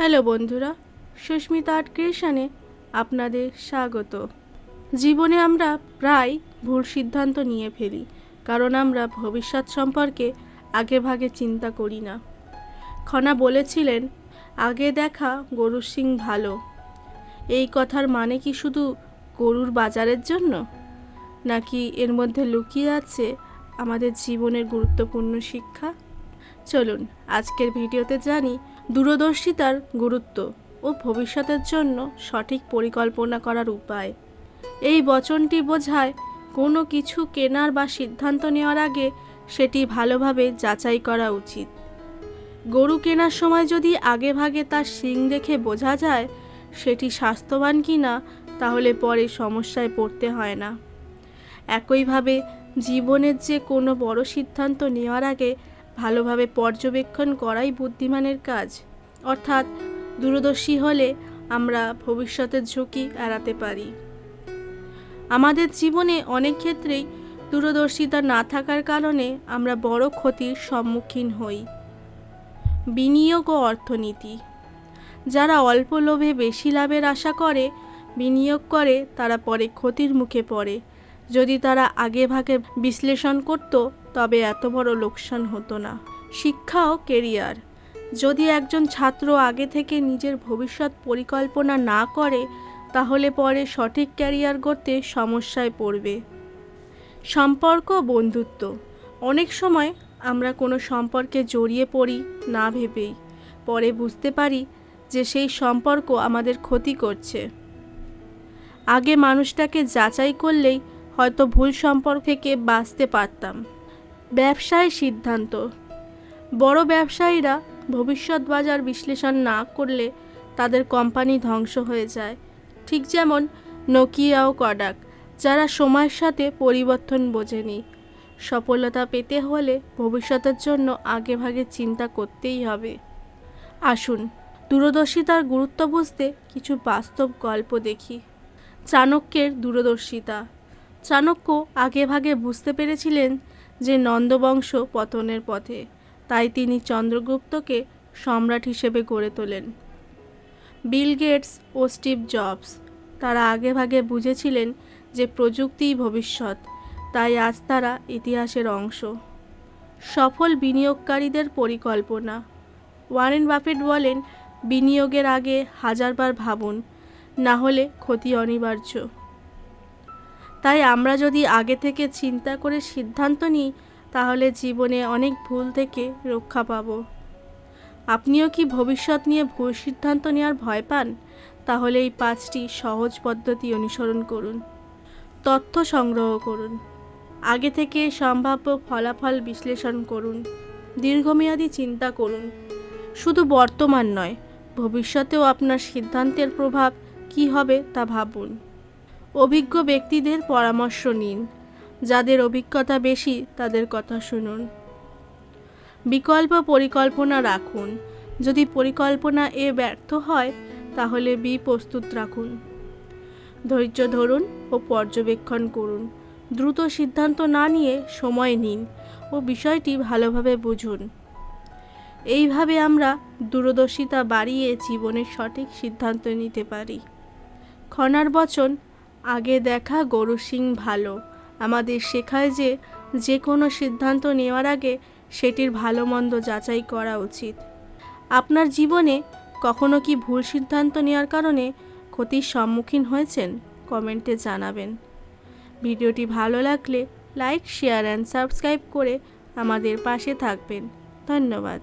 Hello বন্ধুরা, Susmita art ক্রিয়েশনে আপনাদের স্বাগত। জীবনে আমরা প্রায় ভুল সিদ্ধান্ত নিয়ে ফেলি, কারণ আমরা ভবিষ্যৎ সম্পর্কে আগে ভাগে চিন্তা করি না। খনা বলেছিলেন, আগে দেখা গরুর সিং ভালো। এই কথার মানে কি শুধু গরুর বাজারের জন্য? নাকি এর মধ্যে লুকিয়ে আছে আমাদের জীবনের গুরুত্বপূর্ণ শিক্ষা? চলুন, আজকের ভিডিওতে জানি দূরদর্শিতার গুরুত্ব ও ভবিষ্যতের জন্য সঠিক পরিকল্পনা করার উপায়। এই বচনটি বোঝায় কোনো কিছু কেনার বা সিদ্ধান্ত নেওয়ার আগে সেটি ভালোভাবে যাচাই করা উচিত। গরু কেনার সময় যদি আগে ভাগে তার শিং দেখে বোঝা যায় সেটি স্বাস্থ্যবান কি না, তাহলে পরে সমস্যায় পড়তে হয় না। একইভাবে জীবনের যে কোনো বড় সিদ্ধান্ত নেওয়ার আগে ভালোভাবে পর্যবেক্ষণ করাই বুদ্ধিমানের কাজ। অর্থাৎ দূরদর্শী হলে আমরা ভবিষ্যতের ঝুঁকি এড়াতে পারি। আমাদের জীবনে অনেক ক্ষেত্রেই দূরদর্শিতা না থাকার কারণে আমরা বড় ক্ষতির সম্মুখীন হই। বিনিয়োগ ও অর্থনীতি। যারা অল্প লোভে বেশি লাভের আশা করে, বিনিয়োগ করে, তারা পরে ক্ষতির মুখে পড়ে। যদি তারা আগে ভাগে বিশ্লেষণ করত তবে এত বড় লোকসান হতো না। শিক্ষা ও কেরিয়ার। যদি একজন ছাত্র আগে থেকে নিজের ভবিষ্যৎ পরিকল্পনা না করে, তাহলে পরে সঠিক ক্যারিয়ার করতে সমস্যায় পড়বে। সম্পর্ক বন্ধুত্ব। অনেক সময় আমরা কোনো সম্পর্কে জড়িয়ে পড়ি না ভেবেই। পরে বুঝতে পারি যে সেই সম্পর্ক আমাদের ক্ষতি করছে। আগে মানুষটাকে যাচাই করলেই হয়তো ভুল সম্পর্ক থেকে বাঁচতে পারতাম। ব্যবসায় সিদ্ধান্ত। বড় ব্যবসায়ীরা ভবিষ্যৎ বাজার বিশ্লেষণ না করলে তাদের কোম্পানি ধ্বংস হয়ে যায়। ঠিক যেমন নোকিয়া ও কডাক যারা সময়ের সাথে পরিবর্তন বোঝেনি। সফলতা পেতে হলে ভবিষ্যতের জন্য আগেভাগে চিন্তা করতেই হবে। আসুন, দূরদর্শিতার গুরুত্ব বুঝতে কিছু বাস্তব গল্প দেখি। চাণক্যের দূরদর্শিতা। চাণক্য আগেভাগে বুঝতে পেরেছিলেন যে নন্দবংশ পতনের পথে, তাই তিনি চন্দ্রগুপ্তকে সম্রাট হিসেবে গড়ে তোলেন। বিল গেটস ও স্টিভ জবস তারা আগেভাগে বুঝেছিলেন যে প্রযুক্তিই ভবিষ্যৎ, তাই আজ তারা ইতিহাসের অংশ। সফল বিনিয়োগকারীদের পরিকল্পনা। ওয়ারেন বাফেট বলেন, বিনিয়োগের আগে হাজারবার ভাবুন, না হলে ক্ষতি অনিবার্য। তাই আমরা যদি আগে থেকে চিন্তা করে সিদ্ধান্ত নিই, তাহলে জীবনে অনেক ভুল থেকে রক্ষা পাব। আপনিও কি ভবিষ্যৎ নিয়ে ভুল সিদ্ধান্ত নেওয়ার ভয় পান? তাহলে এই পাঁচটি সহজ পদ্ধতি অনুসরণ করুন। তথ্য সংগ্রহ করুন। আগে থেকে সম্ভাব্য ফলাফল বিশ্লেষণ করুন। দীর্ঘমেয়াদী চিন্তা করুন। শুধু বর্তমান নয়, ভবিষ্যতেও আপনার সিদ্ধান্তের প্রভাব কী হবে তা ভাবুন। অভিজ্ঞ ব্যক্তিদের পরামর্শ নিন। যাদের অভিজ্ঞতা বেশি, তাদের কথা শুনুন। বিকল্প পরিকল্পনা রাখুন। যদি পরিকল্পনা এ ব্যর্থ হয়, তাহলে বি প্রস্তুত রাখুন। ধৈর্য ধরুন ও পর্যবেক্ষণ করুন। দ্রুত সিদ্ধান্ত না নিয়ে সময় নিন ও বিষয়টি ভালোভাবে বুঝুন। এইভাবে আমরা দূরদর্শিতা বাড়িয়ে জীবনের সঠিক সিদ্ধান্ত নিতে পারি। খনার বচন আগে দেখা গরু সিং ভালো। আমাদের শেখায় যে যে কোনো সিদ্ধান্ত নেওয়ার আগে সেটির ভালো মন্দ যাচাই করা উচিত। আপনার জীবনে কখনো কি ভুল সিদ্ধান্ত নেওয়ার কারণে ক্ষতির সম্মুখীন হয়েছেন? কমেন্টে জানাবেন। ভিডিওটি ভালো লাগলে লাইক, শেয়ার, অ্যান্ড সাবস্ক্রাইব করে আমাদের পাশে থাকবেন। ধন্যবাদ।